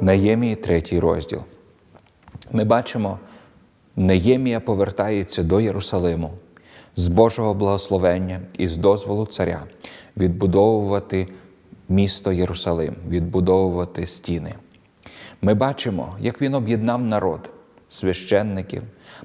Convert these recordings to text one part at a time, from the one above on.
Неємії, третій розділ. Ми бачимо, Неємія повертається до Єрусалиму з Божого благословення і з дозволу царя відбудовувати місто Єрусалим, відбудовувати стіни. Ми бачимо, як він об'єднав народ, священників,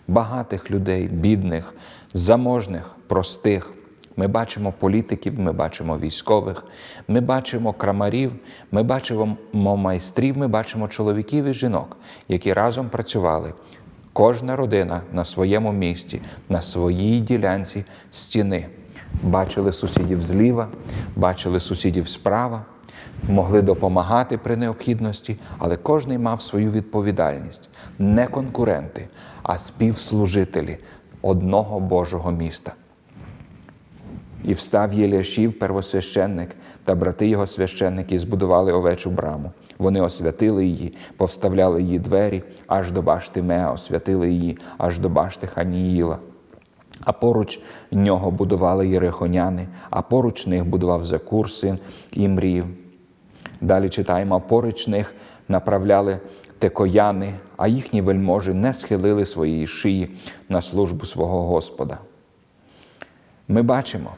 багатих людей, бідних, заможних, простих. Ми бачимо політиків, ми бачимо військових, ми бачимо крамарів, ми бачимо майстрів, ми бачимо чоловіків і жінок, які разом працювали. Кожна родина на своєму місці, на своїй ділянці стіни. Бачили сусідів зліва, бачили сусідів справа, могли допомагати при необхідності, але кожен мав свою відповідальність. Не конкуренти, а співслужителі одного Божого міста. І встав Єліашів, первосвященник, та брати його священники збудували овечу браму. Вони освятили її, повставляли її двері аж до башти Меа, освятили її аж до башти Ханіїла. А поруч нього будували єрихоняни, а поруч них будував Закур, син Імріїв. Далі читаємо, а поруч них направляли текояни, а їхні вельможі не схилили своєї шиї на службу свого Господа. Ми бачимо,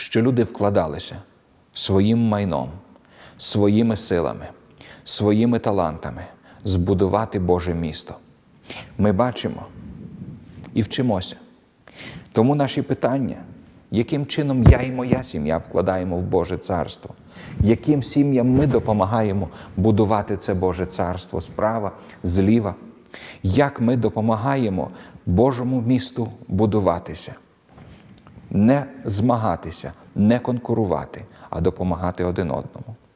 що люди вкладалися своїм майном, своїми силами, своїми талантами збудувати Боже місто. Ми бачимо і вчимося. Тому наші питання, яким чином я і моя сім'я вкладаємо в Боже царство, яким сім'ям ми допомагаємо будувати це Боже царство справа, зліва, як ми допомагаємо Божому місту будуватися не змагатися, не конкурувати, а допомагати один одному.